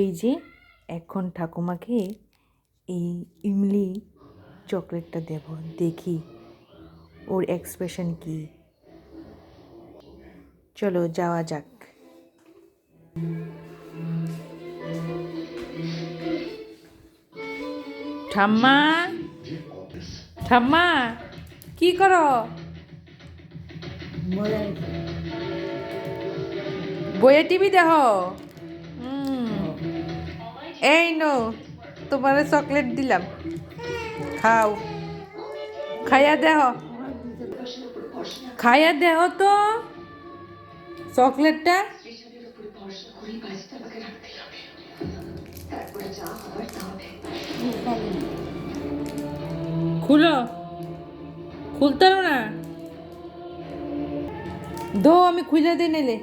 এই যে এখন ঠাকুমাকে এই ইমলি চকলেটটা দেব দেখি ওর এক্সপ্রেশন কি। চলো যাওয়া যাক। ঠাম্মা ঠাম্মা কি করো? বইয়ে টিভি দেখ। এই নো, তোমার চকলেট দিলাম। খাও। খাইয়া দেহ খাইয়া দেহ তো। চকলেটটা খুলো। খুলতে না? দো আমি খুলে দিয়ে নিলে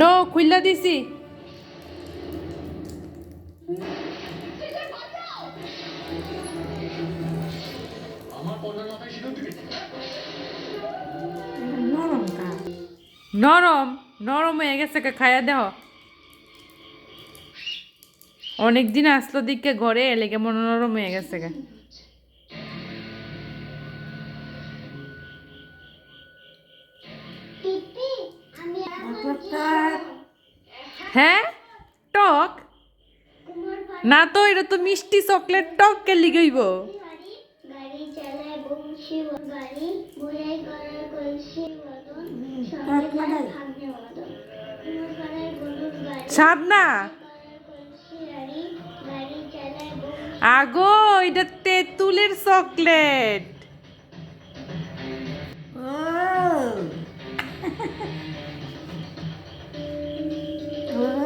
নো খুললা দিছি। নরম নরম হয়ে গেছে কে খাইয়া দেহ। অনেক দিন আসলো দিকে ঘরে এলে কেমন নরম হয়ে গেছে গে হ্যাঁ? না তো এটা তো মিষ্টি চকলেট টক কে চালায় বংশী আগো এটা তেঁতুলের চকলেট।